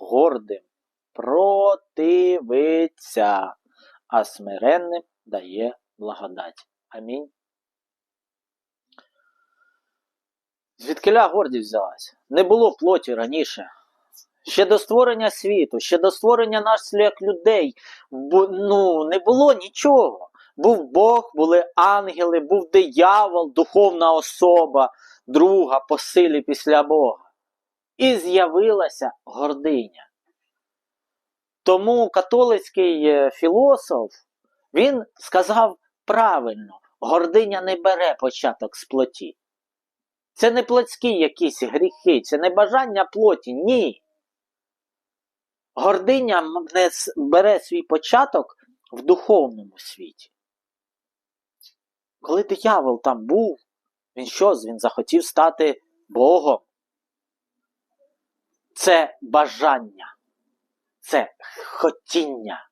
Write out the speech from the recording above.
гордим противиться, а смиренним дає благодать. Амінь. Звідкиля гордість взялась? Не було плоті раніше. Ще до створення світу, ще до створення нас як людей, ну, не було нічого. Був Бог, були ангели, був диявол, духовна особа, друга по силі після Бога. І з'явилася гординя. Тому католицький е, філософ він сказав правильно: гординя не бере початок з плоті. Це не плотські якісь гріхи, це не бажання плоті, ні. Гординя бере свій початок в духовному світі. Коли диявол там був, він що? Він захотів стати Богом. Це бажання, це хотіння.